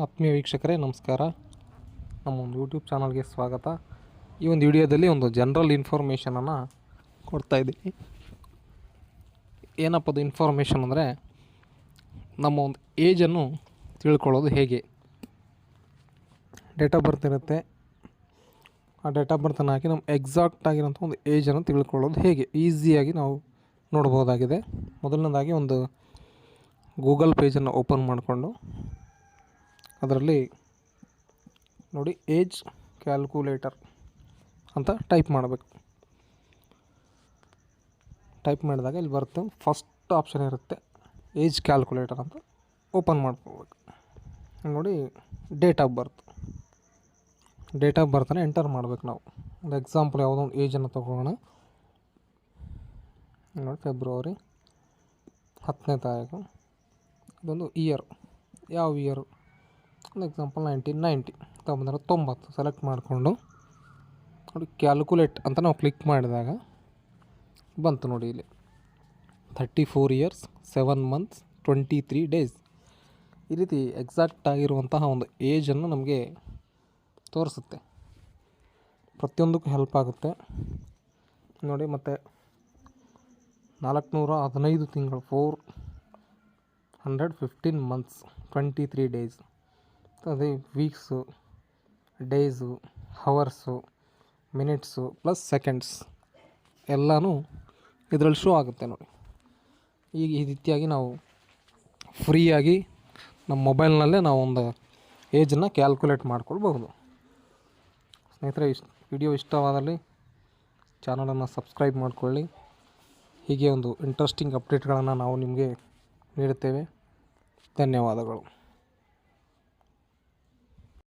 ಆತ್ಮೀಯ ವೀಕ್ಷಕರೇ, ನಮಸ್ಕಾರ. ನಮ್ಮ ಒಂದು ಯೂಟ್ಯೂಬ್ ಚಾನಲ್ಗೆ ಸ್ವಾಗತ. ಈ ಒಂದು ವಿಡಿಯೋದಲ್ಲಿ ಒಂದು ಜನರಲ್ ಇನ್ಫಾರ್ಮೇಷನನ್ನು ಕೊಡ್ತಾಯಿದ್ದೀನಿ ಏನಪ್ಪ ಅದು ಇನ್ಫಾರ್ಮೇಷನ್ ಅಂದರೆ, ನಮ್ಮ ಒಂದು ಏಜನ್ನು ತಿಳ್ಕೊಳ್ಳೋದು ಹೇಗೆ? ಡೇಟ್ ಆಫ್ ಬರ್ತ್ ಇರುತ್ತೆ. ಆ ಡೇಟ್ ಆಫ್ ಬರ್ತನ್ನು ಹಾಕಿ ನಮ್ಮ ಎಕ್ಸಾಕ್ಟ್ ಆಗಿರೋಂಥ ಒಂದು ಏಜನ್ನು ತಿಳ್ಕೊಳ್ಳೋದು ಹೇಗೆ? ಈಸಿಯಾಗಿ ನಾವು ನೋಡ್ಬೋದಾಗಿದೆ. ಮೊದಲನೇದಾಗಿ ಒಂದು ಗೂಗಲ್ ಪೇಜನ್ನು ಓಪನ್ ಮಾಡಿಕೊಂಡು ಅದರಲ್ಲಿ ನೋಡಿ ಏಜ್ ಕ್ಯಾಲ್ಕುಲೇಟರ್ ಅಂತ ಟೈಪ್ ಮಾಡಬೇಕು. ಟೈಪ್ ಮಾಡಿದಾಗ ಇಲ್ಲಿ ಬರುತ್ತೆ ಫಸ್ಟ್ ಆಪ್ಷನ್ ಇರುತ್ತೆ ಏಜ್ ಕ್ಯಾಲ್ಕುಲೇಟರ್ ಅಂತ ಓಪನ್ ಮಾಡ್ಕೋಬೇಕು. ನೋಡಿ date of birth. Date of ಬರ್ತನ ಎಂಟರ್ ಮಾಡಬೇಕು ನಾವು. ಒಂದು ಎಕ್ಸಾಂಪಲ್ ಯಾವುದೋ ಒಂದು ಏಜನ್ನು ತೊಗೊಳ್ಳೋಣ ನೋಡಿ ಫೆಬ್ರವರಿ ಹತ್ತನೇ ತಾರೀಕು. ಇದೊಂದು ಇಯರ್. ಯಾವ ಇಯರು? ಒಂದು ಎಕ್ಸಾಂಪಲ್ ನೈನ್ಟೀನ್ ನೈಂಟಿ ತೊಂಬತ್ತರ ತೊಂಬತ್ತು ಸೆಲೆಕ್ಟ್ ಮಾಡಿಕೊಂಡು ನೋಡಿ ಕ್ಯಾಲ್ಕುಲೇಟ್ ಅಂತ ನಾವು ಕ್ಲಿಕ್ ಮಾಡಿದಾಗ ಬಂತು ನೋಡಿ ಇಲ್ಲಿ. Thirty four years seven months twenty three days ಈ ರೀತಿ ಎಕ್ಸಾಕ್ಟ್ ಆಗಿರುವಂತಹ ಒಂದು ಏಜನ್ನು ನಮಗೆ ತೋರಿಸುತ್ತೆ. ಪ್ರತಿಯೊಂದಕ್ಕೂ ಹೆಲ್ಪ್ ಆಗುತ್ತೆ. ನೋಡಿ ಮತ್ತು ನಾಲ್ಕುನೂರ ಹದಿನೈದು ತಿಂಗಳು four hundred fifteen months twenty three days ಅದೇ weeks days hours minutes plus seconds ಎಲ್ಲನೂ ಇದರಲ್ಲಿ ಶೋ ಆಗುತ್ತೆ ನೋಡಿ. ಈಗ ಈ ರೀತಿಯಾಗಿ ನಾವು ಫ್ರೀಯಾಗಿ ನಮ್ಮ ಮೊಬೈಲ್ನಲ್ಲೇ ನಾವು ಒಂದು ಏಜನ್ನು ಕ್ಯಾಲ್ಕುಲೇಟ್ ಮಾಡ್ಕೊಳ್ಬಹುದು. ಸ್ನೇಹಿತರೆ, ಇಷ್ಟು ವಿಡಿಯೋ ಇಷ್ಟವಾದಲ್ಲಿ ಚಾನಲನ್ನು ಸಬ್ಸ್ಕ್ರೈಬ್ ಮಾಡಿಕೊಳ್ಳಿ. ಹೀಗೆ ಒಂದು ಇಂಟ್ರೆಸ್ಟಿಂಗ್ ಅಪ್ಡೇಟ್ಗಳನ್ನು ನಾವು ನಿಮಗೆ ನೀಡುತ್ತೇವೆ. ಧನ್ಯವಾದಗಳು.